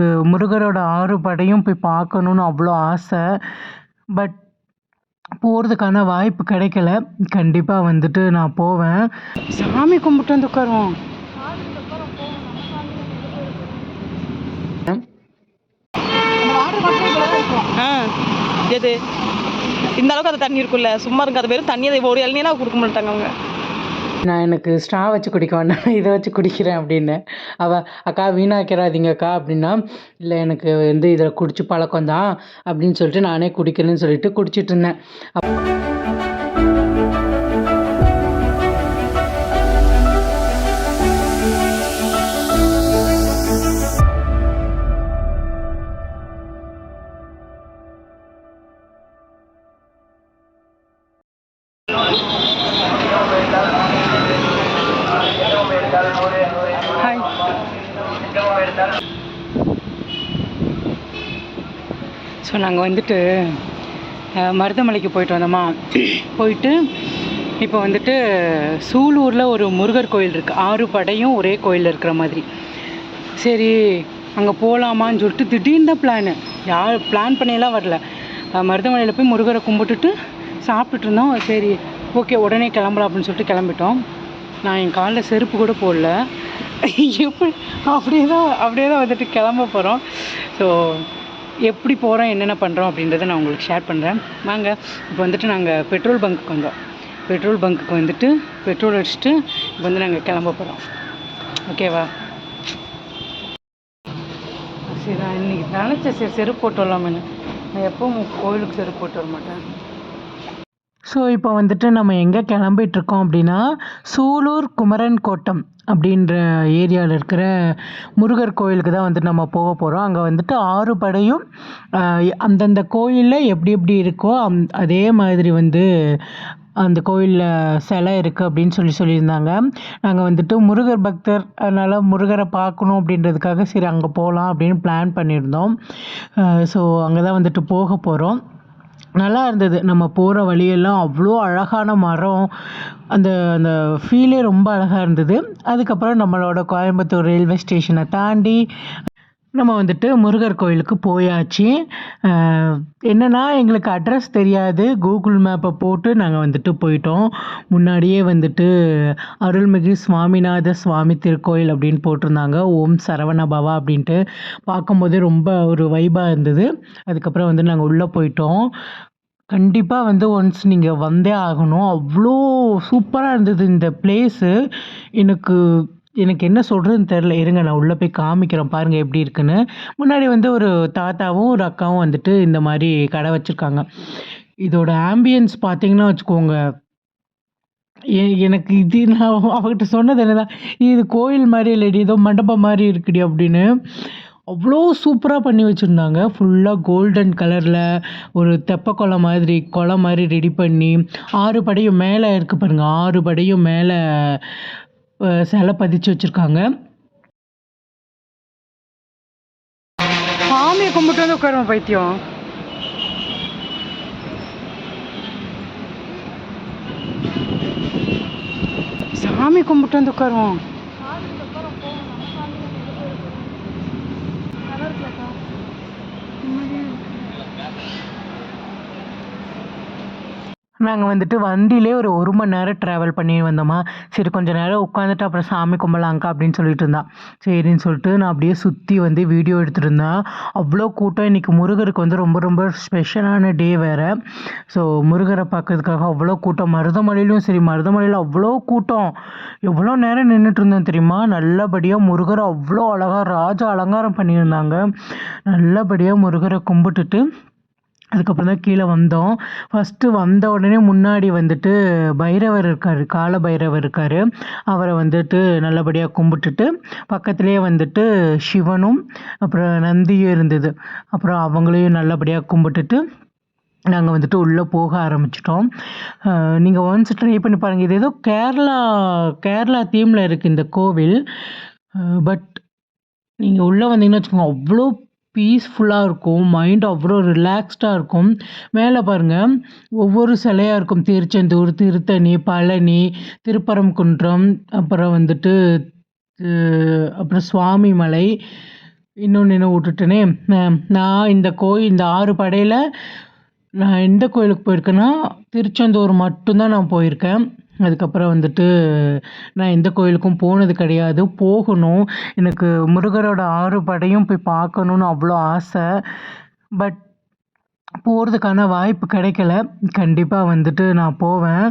எனக்கு முருகரோட ஆறு படையும் போய் பார்க்கணுன்னு அவ்வளோ ஆசை. பட் போகிறதுக்கான வாய்ப்பு கிடைக்கல. கண்டிப்பாக வந்துட்டு நான் போவேன். சாமி கும்பிட்டு வந்து உட்காருவோம். ஆ எது? இந்த அளவுக்கு அந்த தண்ணி இருக்குல்ல? சும்மா இருக்காத பேரும் தண்ணி அதை ஒரு இளநீனா கொடுக்க மாட்டாங்க அவங்க. நான் எனக்கு ஸ்ட்ரா வச்சு குடிக்க வேண்டாம் இதை வச்சு குடிக்கிறேன் அப்படின்னு. அவள் அக்கா வீணாக்கிறாதீங்க அக்கா அப்படின்னா இல்லை எனக்கு வந்து இதில் குடிச்சு பழக்கம் தான் அப்படின்னு சொல்லிட்டு நானே குடிக்கிறேன்னு சொல்லிட்டு குடிச்சிட்டு இருந்தேன். ஸோ நாங்கள் வந்துட்டு மருதமலைக்கு போயிட்டு வந்தோமா? போயிட்டு இப்போ வந்துட்டு சூலூரில் ஒரு முருகர் கோயில் இருக்குது ஆறு படையும் ஒரே கோயிலில் இருக்கிற மாதிரி. சரி அங்கே போகலாமான்னு சொல்லிட்டு திடீர்னு தான் பிளானு யார் பிளான் பண்ணியெல்லாம் வரல. மருதமலையில் போய் முருகரை கும்பிட்டுட்டு சாப்பிட்டுட்டு இருந்தோம். சரி ஓகே உடனே கிளம்பலாம் அப்படின்னு சொல்லிட்டு கிளம்பிட்டோம். நான் என் காலில் செருப்பு கூட போடல. எப்படி அப்படியே தான் அப்படியே தான் வந்துட்டு கிளம்ப போகிறோம் ஸோ எப்படி போகிறோம் என்னென்ன பண்ணுறோம் அப்படின்றத நான் உங்களுக்கு ஷேர் பண்ணுறேன் வாங்க இப்போ வந்துட்டு நாங்கள் பெட்ரோல் பங்க்குக்கு வந்தோம். பெட்ரோல் பங்க்குக்கு வந்துட்டு பெட்ரோல் அடிச்சுட்டு இப்போ வந்து நாங்கள் கிளம்ப போகிறோம் ஓகேவா சரி நான் இன்னைக்கு நினச்சேன் சரி செருப்பு போட்டு வரலாமேன்னு. நான் எப்பவும் கோயிலுக்கு செருப்பு போட்டு வர மாட்டேன். ஸோ இப்போ வந்துட்டு நம்ம எங்கே கிளம்பிகிட்ருக்கோம் அப்படின்னா சூலூர் குமரன் கோட்டம் அப்படின்ற ஏரியாவில் இருக்கிற முருகர் கோயிலுக்கு தான் வந்துட்டு நம்ம போக போகிறோம் அங்கே வந்துட்டு ஆறு படையும் அந்தந்த கோயிலில் எப்படி எப்படி இருக்கோ அந் அதே மாதிரி வந்து அந்த கோயிலில் சிலை இருக்குது அப்படின்னு சொல்லி சொல்லியிருந்தாங்க. நாங்கள் வந்துட்டு முருகர் பக்தர் அதனால் முருகரை பார்க்கணும் அப்படின்றதுக்காக சரி அங்கே போகலாம் அப்படின்னு பிளான் பண்ணியிருந்தோம். ஸோ அங்கே தான் வந்துட்டு போக போகிறோம் நல்லா இருந்தது. நம்ம போகிற வழியெல்லாம் அவ்வளோ அழகான மரம். அந்த அந்த ஃபீலே ரொம்ப அழகாக இருந்தது. அதுக்கப்புறம் நம்மளோட கோயம்புத்தூர் ரயில்வே ஸ்டேஷனை தாண்டி நம்ம வந்துட்டு முருகர் கோயிலுக்கு போயாச்சு. என்னென்னா எங்களுக்கு அட்ரஸ் தெரியாது. கூகுள் மேப்பை போட்டு நாங்கள் வந்துட்டு போயிட்டோம். முன்னாடியே வந்துட்டு அருள்மிகு சுவாமிநாத சுவாமி திருக்கோயில் அப்படின்னு போட்டிருந்தாங்க. ஓம் சரவண பவா அப்படின்ட்டு பார்க்கும்போதே ரொம்ப ஒரு வைபாக இருந்தது. அதுக்கப்புறம் வந்து நாங்கள் உள்ளே போயிட்டோம். கண்டிப்பாக வந்து ஒன்ஸ் நீங்கள் வந்தே ஆகணும். அவ்வளோ சூப்பராக இருந்தது இந்த பிளேஸு எனக்கு எனக்கு என்ன சொல்கிறதுன்னு தெரில இருங்க நான் உள்ளே போய் காமிக்கிறேன். பாருங்கள் எப்படி இருக்குன்னு. முன்னாடி வந்து ஒரு தாத்தாவும் ஒரு அக்காவும் வந்துட்டு இந்த மாதிரி கடை வச்சுருக்காங்க. இதோட ஆம்பியன்ஸ் பார்த்தீங்கன்னா வச்சுக்கோங்க. எனக்கு இது நான் அவகிட்ட சொன்னது என்னதான் இது கோயில் மாதிரி இல்லடி ஏதோ மண்டபம் மாதிரி இருக்குடி அப்படின்னு. அவ்வளோ சூப்பராக பண்ணி வச்சுருந்தாங்க. ஃபுல்லாக கோல்டன் கலரில் ஒரு தெப்ப குளம் மாதிரி குளம் மாதிரி ரெடி பண்ணி ஆறு படையும் மேலே இருக்கு பாருங்கள் ஆறு படையும் மேலே சிலை பதிச்சு வச்சுருக்காங்க. சாமியை கும்பிட்டு வந்து உட்காருவோம் பைத்தியம்? சாமி கும்பிட்டு வந்து உட்காருவோம் நாங்கள் வந்துட்டு வண்டியிலே ஒரு ஒரு மணி நேரம் ட்ராவல் பண்ணி வந்தோமா? சரி கொஞ்ச நேரம் உட்காந்துட்டு அப்புறம் சாமி கும்பலாங்க்கா அப்படின்னு சொல்லிட்டு இருந்தான் சரின்னு சொல்லிட்டு நான் அப்படியே சுற்றி வந்து வீடியோ எடுத்துருந்தேன் இருந்தேன் அவ்வளோ கூட்டம். இன்னைக்கு முருகருக்கு வந்து ரொம்ப ரொம்ப ஸ்பெஷலான டே வேறு. ஸோ முருகரை பார்க்கறதுக்காக அவ்வளோ கூட்டம். மருதமலையிலும் சரி மருதமலையில் அவ்வளோ கூட்டம். எவ்வளோ நேரம் நின்றுட்டு இருந்தோம் தெரியுமா? நல்லபடியாக முருகரை அவ்வளோ அழகாக ராஜ அலங்காரம் பண்ணியிருந்தாங்க. நல்லபடியாக முருகரை கும்பிட்டுட்டு அதுக்கப்புறம் தான் கீழே வந்தோம். ஃபஸ்ட்டு வந்த உடனே முன்னாடி வந்துட்டு பைரவர் இருக்கார் கால பைரவர் இருக்கார். அவரை வந்துட்டு நல்லபடியாக கும்பிட்டுட்டு பக்கத்துலேயே வந்துட்டு சிவனும் அப்புறம் நந்தியும் இருந்தது. அப்புறம் அவங்களையும் நல்லபடியாக கும்பிட்டுட்டு நாங்கள் வந்துட்டு உள்ளே போக ஆரம்பிச்சிட்டோம். நீங்கள் ஒன்ஸ் ட்ரை பண்ணி பாருங்கள் இது ஏதோ கேரளா கேரளா தீமில் இருக்குது இந்த கோவில். பட் நீங்கள் உள்ளே வந்தீங்கன்னு வச்சுக்கோங்க அவ்வளோ பீஸ்ஃபுல்லாக இருக்கும் மைண்ட் அவ்வளோ ரிலாக்ஸ்டாக இருக்கும். மேலே பாருங்கள் ஒவ்வொரு சிலையாக இருக்கும். திருச்செந்தூர் திருத்தணி பழனி திருப்பரங்குன்றம் அப்புறம் வந்துட்டு அப்புறம் சுவாமிமலை இன்னொன்று என்ன விட்டுட்டேனே நான் இந்த கோயில் இந்த ஆறு படையில் நான் எந்த கோயிலுக்கு போயிருக்கேன்னா திருச்செந்தூர் மட்டும்தான் நான் போயிருக்கேன். அதுக்கப்புறம் வந்துட்டு நான் எந்த கோயிலுக்கும் போனது கிடையாது. போகணும். எனக்கு முருகரோட ஆறு படையும் போய் பார்க்கணுன்னு அவ்வளோ ஆசை. பட் போகிறதுக்கான வாய்ப்பு கிடைக்கல. கண்டிப்பாக வந்துட்டு நான் போவேன்.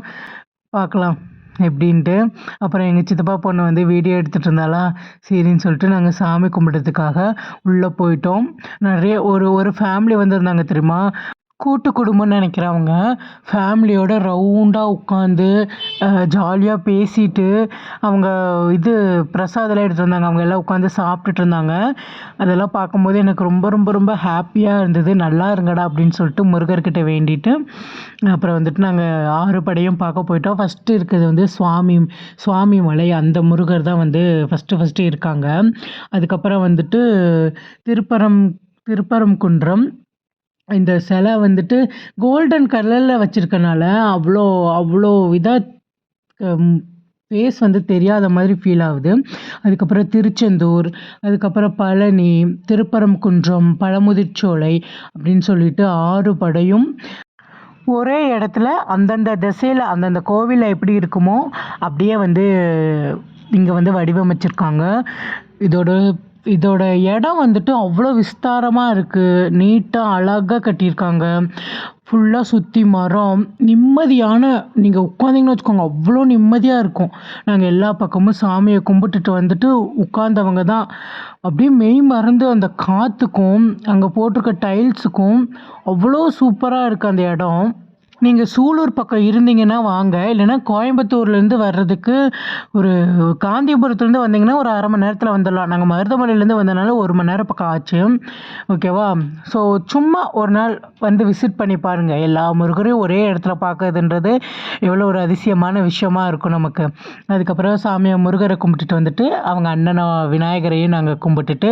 பார்க்கலாம். எப்படின்ட்டு. அப்புறம் எங்கள் சித்தப்பா பொண்ணு வந்து வீடியோ எடுத்துகிட்டு இருந்தாலா சரின்னு சொல்லிட்டு நாங்கள் சாமி கும்பிட்றதுக்காக உள்ளே போயிட்டோம். நிறைய ஒரு ஒரு ஃபேமிலி வந்திருந்தாங்க தெரியுமா? கூட்டு குடும்பம்னு நினைக்கிறவங்க ஃபேமிலியோட ரவுண்டாக உட்காந்து ஜாலியாக பேசிட்டு அவங்க இது பிரசாதெல்லாம் எடுத்துகிட்டு வந்தாங்க. அவங்க எல்லாம் உட்காந்து சாப்பிட்டுட்டு இருந்தாங்க. அதெல்லாம் பார்க்கும்போது எனக்கு ரொம்ப ரொம்ப ரொம்ப ஹாப்பியாக இருந்தது. நல்லா இருங்கடா அப்படின்னு சொல்லிட்டு முருகர்கிட்ட வேண்டிட்டு அப்புறம் வந்துட்டு நாங்கள் ஆறு படையும் பார்க்க போயிட்டோம். ஃபஸ்ட்டு இருக்கிறது வந்து சுவாமி சுவாமி மலை. அந்த முருகர் தான் வந்து ஃபஸ்ட்டு ஃபஸ்ட்டு இருக்காங்க. அதுக்கப்புறம் வந்துட்டு திருப்பரம் திருப்பரங்குன்றம் இந்த சிலை வந்துட்டு கோல்டன் கலரில் வச்சுருக்கனால அவ்வளோ அவ்வளோ இதாக ஃபேஸ் வந்து தெரியாத மாதிரி ஃபீல் ஆகுது. அதுக்கப்புறம் திருச்செந்தூர் அதுக்கப்புறம் பழனி திருப்பரங்குன்றம் பழமுதிர்ச்சோலை அப்படின்னு சொல்லிட்டு ஆறு படையும் ஒரே இடத்துல அந்தந்த திசையில் அந்தந்த கோவிலில் எப்படி இருக்குமோ அப்படியே வந்து இங்கே வந்து வடிவமைச்சிருக்காங்க. இதோட இதோட இடம் வந்துட்டு அவ்வளோ விஸ்தாரமாக இருக்குது நீட்டாக அழகாக கட்டியிருக்காங்க. ஃபுல்லாக சுற்றி மரம். நிம்மதியான நீங்கள் உட்காந்திங்கன்னு வச்சுக்கோங்க அவ்வளோ நிம்மதியாக இருக்கும். நாங்கள் எல்லா பக்கமும் சாமியை கும்பிட்டுட்டு வந்துட்டு உட்காந்தவங்க தான். அப்படியே மெய் மறந்து அந்த காற்றுக்கும் அங்கே போட்டிருக்க டைல்ஸுக்கும் அவ்வளோ சூப்பராக இருக்குது அந்த இடம். நீங்கள் சூலூர் பக்கம் இருந்தீங்கன்னா வாங்க. இல்லைன்னா கோயம்புத்தூர்லேருந்து வர்றதுக்கு ஒரு காந்திபுரத்துலேருந்து வந்தீங்கன்னா ஒரு அரை மணி நேரத்தில் வந்துடலாம். நாங்கள் மருதமலையிலேருந்து வந்தனால ஒரு மணி நேரம் பக்கம் ஆச்சு. ஓகேவா ஸோ சும்மா ஒரு நாள் வந்து விசிட் பண்ணி பாருங்கள் எல்லா முருகரையும் ஒரே இடத்துல பார்க்கறதுன்றது எவ்வளோ ஒரு அதிசயமான விஷயமா இருக்கும் நமக்கு. அதுக்கப்புறம் சாமியை முருகரை கும்பிட்டுட்டு வந்துட்டு அவங்க அண்ணனை விநாயகரையும் நாங்கள் கும்பிட்டுட்டு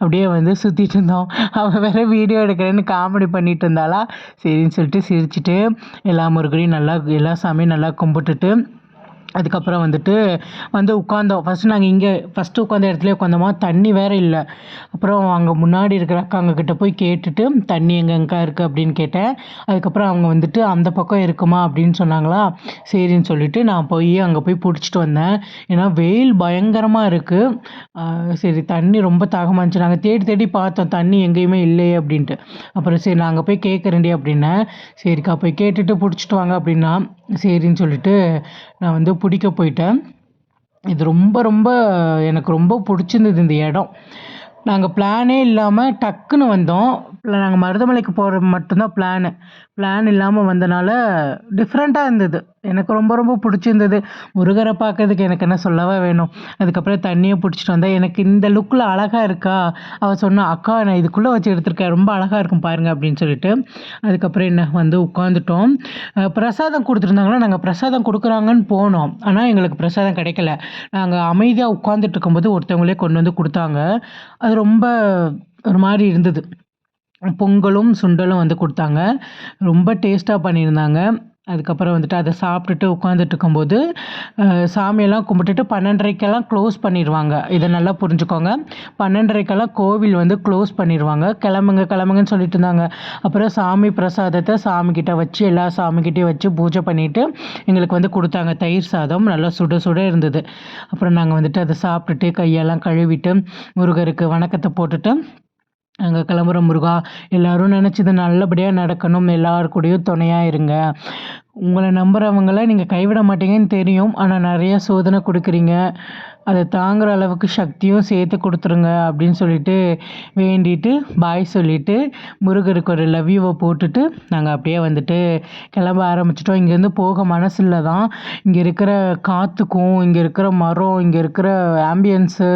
அப்படியே வந்து சுற்றிட்டு இருந்தோம். அவன் வேறு வீடியோ எடுக்கிறேன்னு காமெடி பண்ணிட்டு இருந்தாலா சரின்னு சொல்லிட்டு சிரிச்சுட்டு எல்லா முருகரையும் நல்லா எல்லா சாமியும் நல்லா கும்பிட்டுட்டு அதுக்கப்புறம் வந்துட்டு வந்து உட்காந்தோம். ஃபஸ்ட்டு நாங்கள் இங்கே ஃபஸ்ட்டு உட்காந்த இடத்துல உட்காந்தோமா? தண்ணி வேறு இல்லை. அப்புறம் அங்கே முன்னாடி இருக்கிற அக்காங்கக்கிட்ட போய் கேட்டுட்டு தண்ணி எங்கெங்கக்கா இருக்குது அப்படின்னு கேட்டேன். அதுக்கப்புறம் அவங்க வந்துட்டு அந்த பக்கம் இருக்குமா? அப்படின்னு சொன்னாங்களா? சரின்னு சொல்லிட்டு நான் போய் அங்கே போய் பிடிச்சிட்டு வந்தேன். ஏன்னா வெயில் பயங்கரமாக இருக்குது சரி தண்ணி ரொம்ப தாகமாக இருந்துச்சு. நாங்கள் தேடி தேடி பார்த்தோம். தண்ணி எங்கேயுமே இல்லையே அப்படின்ட்டு. அப்புறம் சரி நான் அங்கே போய் கேட்குறேன்டி அப்படின்னேன். சரிக்கா போய் கேட்டுட்டு பிடிச்சிட்டு வாங்க அப்படின்னா சரின்னு சொல்லிட்டு நான் வந்து பிடிக்க போயிட்டேன். இது ரொம்ப ரொம்ப எனக்கு ரொம்ப பிடிச்சிருந்தது இந்த இடம். நாங்கள் பிளானே இல்லாமல் டக்குன்னு வந்தோம். இல்லை நாங்கள் மருதமலைக்கு போகிறது மட்டும்தான் பிளானு பிளான் இல்லாமல் வந்தனால டிஃப்ரெண்ட்டாக இருந்தது. எனக்கு ரொம்ப ரொம்ப பிடிச்சிருந்தது. முருகரை பார்க்கறதுக்கு எனக்கு என்ன சொல்லவா வேணும்? அதுக்கப்புறம் தண்ணியை பிடிச்சிட்டு வந்தேன் எனக்கு இந்த லுக்கில் அழகாக இருக்கா? அவள் சொன்னா அக்கா நான் இதுக்குள்ளே வச்சு எடுத்திருக்கேன். ரொம்ப அழகாக இருக்கும் பாருங்கள் அப்படின்னு சொல்லிட்டு. அதுக்கப்புறம் என்ன வந்து உட்காந்துட்டோம் பிரசாதம் கொடுத்துருந்தாங்கன்னா நாங்கள் பிரசாதம் கொடுக்குறாங்கன்னு போனோம். ஆனால் எங்களுக்கு பிரசாதம் கிடைக்கல. நாங்கள் அமைதியாக உட்காந்துட்டு இருக்கும்போது ஒருத்தவங்களே கொண்டு வந்து கொடுத்தாங்க. அது ரொம்ப ஒரு மாதிரி இருந்தது. பொங்கலும் சுண்டலும் வந்து கொடுத்தாங்க. ரொம்ப டேஸ்ட்டாக பண்ணியிருந்தாங்க. அதுக்கப்புறம் வந்துட்டு அதை சாப்பிட்டுட்டு உட்காந்துட்டு இருக்கும்போது சாமியெல்லாம் கும்பிட்டுட்டு பன்னெண்டரைக்கெல்லாம் க்ளோஸ் பண்ணிடுவாங்க இதை நல்லா புரிஞ்சுக்கோங்க. பன்னெண்டரைக்கெல்லாம் கோவில் வந்து க்ளோஸ் பண்ணிடுவாங்க கிளம்புங்க கிளம்புங்கன்னு சொல்லிட்டு இருந்தாங்க. அப்புறம் சாமி பிரசாதத்தை சாமிக்கிட்ட வச்சு எல்லா சாமிக்கிட்டேயும் வச்சு பூஜை பண்ணிவிட்டு எங்களுக்கு வந்து கொடுத்தாங்க. தயிர் சாதம் நல்லா சுட சுட இருந்தது. அப்புறம் நாங்கள் வந்துட்டு அதை சாப்பிட்டுட்டு கையெல்லாம் கழுவிட்டு முருகருக்கு வணக்கத்தை போட்டுட்டு அங்கே கிளம்புற முருகா எல்லாரும் நினச்சது நல்லபடியாக நடக்கணும். எல்லார் கூடயும் துணையாக இருங்க. உங்களை நம்புகிறவங்கள நீங்கள் கைவிட மாட்டீங்கன்னு தெரியும். ஆனால் நிறைய சோதனை கொடுக்குறீங்க. அதை தாங்குகிற அளவுக்கு சக்தியும் சேர்த்து கொடுத்துருங்க அப்படின்னு சொல்லிட்டு வேண்டிட்டு பாய் சொல்லிவிட்டு முருகருக்கு ஒரு லவ்யூவை போட்டுட்டு நாங்கள் அப்படியே வந்துட்டு கிளம்ப ஆரம்பிச்சிட்டோம். இங்கேருந்து போக மனசில் தான் இங்கே இருக்கிற காற்றுக்கும் இங்கே இருக்கிற மரம் இங்கே இருக்கிற ஆம்பியன்ஸு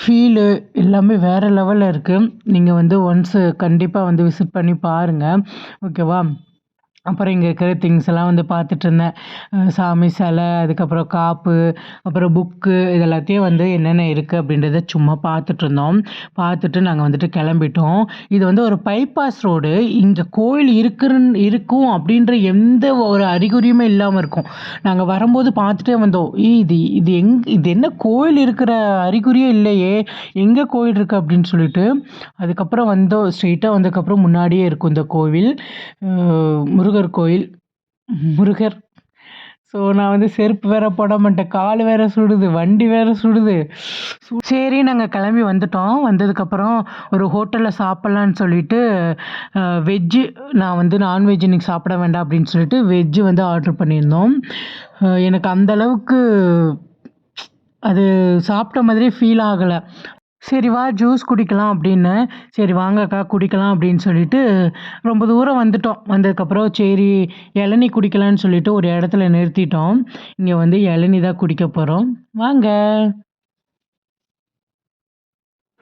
ஃபீலு எல்லாமே வேறு லெவலில் இருக்குது நீங்கள் வந்து ஒன்ஸு கண்டிப்பாக வந்து விசிட் பண்ணி பாருங்கள் ஓகேவா அப்புறம் இங்கே இருக்கிற திங்ஸ் எல்லாம் வந்து பார்த்துட்டு இருந்தேன். சாமி சிலை அதுக்கப்புறம் காப்பு அப்புறம் புக்கு இது எல்லாத்தையும் வந்து என்னென்ன இருக்குது அப்படின்றத சும்மா பார்த்துட்டு இருந்தோம். பார்த்துட்டு நாங்கள் வந்துட்டு கிளம்பிட்டோம். இது வந்து ஒரு பைபாஸ் ரோடு இங்கே கோயில் இருக்கிற இருக்கும் அப்படின்ற எந்த ஒரு அறிகுறியுமே இல்லாமல் இருக்கும். நாங்கள் வரும்போது பார்த்துட்டே வந்தோம். இது இது எங் இது என்ன கோயில் இருக்கிற அறிகுறியே இல்லையே. எங்கே கோயில் இருக்குது அப்படின்னு சொல்லிட்டு அதுக்கப்புறம் வந்தோம். ஸ்ட்ரெயிட்டாக வந்ததுக்கப்புறம் முன்னாடியே இருக்கும் இந்த கோவில். முருக முருகர் கோயில். முருகர். ஸோ நான் வந்து செருப்பு வேற போட மாட்டேன். கால் வேற சுடுது வண்டி வேற சுடுது. சரி நாங்கள் கிளம்பி வந்துட்டோம். வந்ததுக்கப்புறம் ஒரு ஹோட்டலில் சாப்பிட்லான்னு சொல்லிட்டு வெஜ்ஜு நான் வந்து நான்வெஜ் இன்னைக்கு சாப்பிட வேண்டாம் அப்படின்னு சொல்லிட்டு வெஜ்ஜு வந்து ஆர்டர் பண்ணியிருந்தோம். எனக்கு அந்தளவுக்கு அது சாப்பிட்ட மாதிரி ஃபீல் ஆகலை. சரி வா ஜூஸ் குடிக்கலாம் அப்படின்னு. சரி வாங்கக்கா குடிக்கலாம் அப்படின்னு சொல்லிட்டு ரொம்ப தூரம் வந்துட்டோம். வந்ததுக்கப்புறம் சரி இளநீ குடிக்கலான்னு சொல்லிட்டு ஒரு இடத்துல நிறுத்திட்டோம். இங்கே வந்து இளநீ தான் குடிக்க போகிறோம் வாங்க.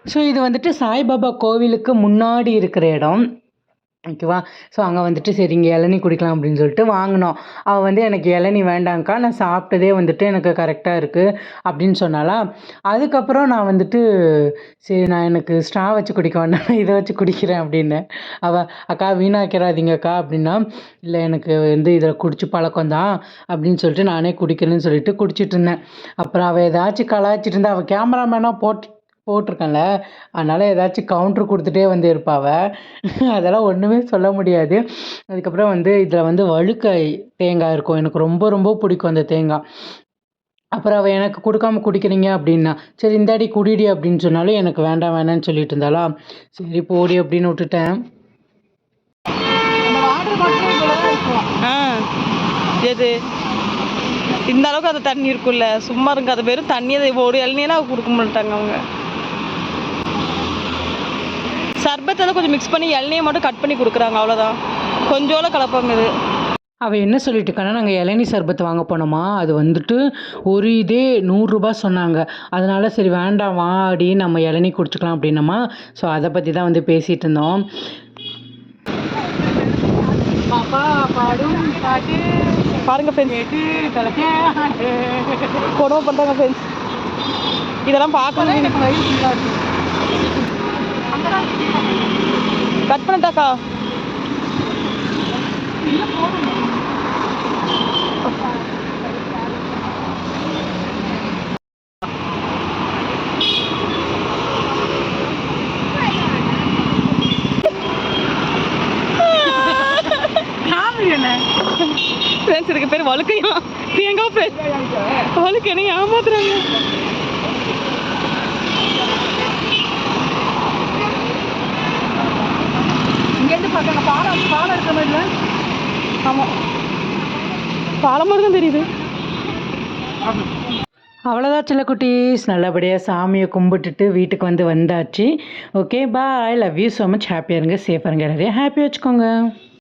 ஸோ இது வந்துட்டு சாய்பாபா கோவிலுக்கு முன்னாடி இருக்கிற இடம். ஓகேவா? ஸோ அங்கே வந்துட்டு சரி இங்கே இளநீ குடிக்கலாம் அப்படின்னு சொல்லிட்டு வாங்கினோம். அவள் வந்து எனக்கு இளநி வேண்டாங்க்கா நான் சாப்பிட்டதே வந்துட்டு எனக்கு கரெக்டாக இருக்குது அப்படின்னு சொன்னாலா அதுக்கப்புறம் நான் வந்துட்டு சரி நான் எனக்கு ஸ்ட்ரா வச்சு குடிக்க வேண்டாம் இதை வச்சு குடிக்கிறேன் அப்படின்னு. அவள் அக்கா வீணாக்கிறாதீங்கக்கா அப்படின்னா இல்லை எனக்கு வந்து இதில் குடிச்சு பழக்கம் தான் அப்படின்னு சொல்லிட்டு நானே குடிக்கிறேன்னு சொல்லிட்டு குடிச்சிட்டு இருந்தேன். அப்புறம் அவள் ஏதாச்சும் கலாய்ச்சிட்டு இருந்தா அவள் கேமராமேனாக போட்டு போட்டிருக்கேன்ல. அதனால் ஏதாச்சும் கவுண்ட்ரு கொடுத்துட்டே வந்து இருப்பாவ அதெல்லாம் ஒன்றுமே சொல்ல முடியாது. அதுக்கப்புறம் வந்து இதில் வந்து வழுக்க தேங்காய் இருக்கும். எனக்கு ரொம்ப ரொம்ப பிடிக்கும் அந்த தேங்காய். அப்புறம் அவள் எனக்கு கொடுக்காம குடிக்கிறீங்க அப்படின்னா சரி இந்தாடி குடிடி அப்படின்னு சொன்னாலும் எனக்கு வேண்டாம் வேணாம்னு சொல்லிட்டு இருந்தாளா? சரி போடி அப்படின்னு விட்டுட்டேன். ஆ எது? இந்த அளவுக்கு அது தண்ணி இருக்குல்ல சும்மா இருங்க. அது வெறும் தண்ணி அதை ஒரு இளநீனா கொடுக்க மாட்டாங்க அவங்க. சர்பத்தை தான் கொஞ்சம் மிக்ஸ் பண்ணி இளநியை மட்டும் கட் பண்ணி கொடுக்குறாங்க அவ்வளோதான் கொஞ்சோல கலப்பாங்க இது. அவள் என்ன சொல்லிட்டு நாங்கள் இளநீ சர்பத் வாங்க போனோமா அது வந்துட்டு ஒரு இதே நூறுரூபா சொன்னாங்க. அதனால சரி வேண்டாம் வாடி நம்ம இளநீ குடிச்சுக்கலாம் அப்படின்னம்மா. ஸோ அதை பற்றி தான் வந்து பேசிகிட்டு இருந்தோம். பாருங்க ஃப்ரெண்ட்ஸ் கொடுமை பண்ணுறாங்க ஃப்ரெண்ட்ஸ் இதெல்லாம் பார்க்கணும் கட் பண்ணட்டாக்கா ஃப்ரெண்ட்ஸ் இதுக்கு பேர் வழுக்கையா தேங்காய் ஃப்ரெண்ட்ஸ் வழுக்கு என்ன ஏமாத்துறாங்க வந்து பார்த்தாங்க பாலம் பாலம் இருக்கிற மாதிரில ஆமாம் பாலம் மாதிரி தான் தெரியுது. அவ்வளோதான் சில குட்டீஸ். நல்லபடியாக சாமியை கும்பிட்டுட்டு வீட்டுக்கு வந்து வந்தாச்சு. Okay bye love you so much ஹாப்பியாக இருங்க. சேஃபாக இருங்க. நிறைய ஹாப்பியாக வச்சுக்கோங்க.